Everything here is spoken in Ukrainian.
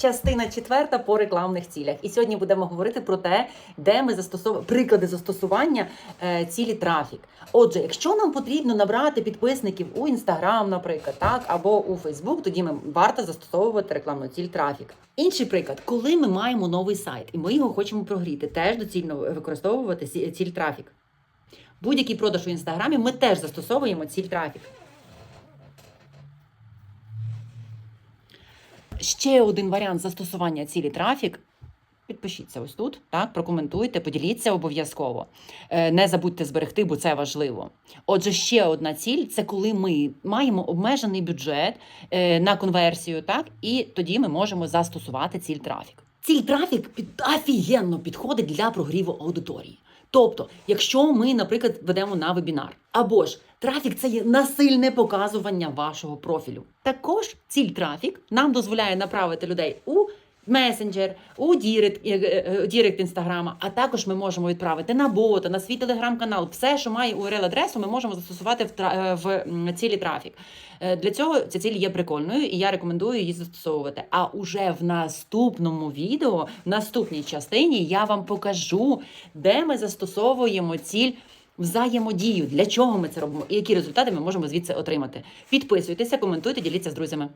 Частина четверта по рекламних цілях. І сьогодні будемо говорити про те, де ми застосовуємо приклади застосування е, цілі трафік. Отже, якщо нам потрібно набрати підписників у Інстаграм, наприклад, так або у Фейсбук, тоді ми варто застосовувати рекламну ціль трафік. Інший приклад, коли ми маємо новий сайт і ми його хочемо прогріти, теж доцільно використовувати ці- ціль трафік. Будь-який продаж у інстаграмі ми теж застосовуємо ціль трафік. Ще один варіант застосування цілі трафік. Підпишіться ось тут, так, прокоментуйте, поділіться обов'язково. Е, Не забудьте зберегти, бо це важливо. Отже, ще одна ціль це коли ми маємо обмежений бюджет е, на конверсію, так, і тоді ми можемо застосувати ціль трафік. Ціль трафік під офігенно підходить для прогріву аудиторії. Тобто, якщо ми, наприклад, ведемо на вебінар, або ж трафік це є насильне показування вашого профілю. Також ціль трафік нам дозволяє направити людей у месенджер, у дірект, е, е, дірект інстаграма, а також ми можемо відправити на бота, на свій телеграм-канал. Все, що має url адресу ми можемо застосувати в, е, в цілі трафік. Е, Для цього ця ціль є прикольною, і я рекомендую її застосовувати. А уже в наступному відео, в наступній частині, я вам покажу, де ми застосовуємо ціль. Взаємодію, для чого ми це робимо і які результати ми можемо звідси отримати. Підписуйтеся, коментуйте, діліться з друзями.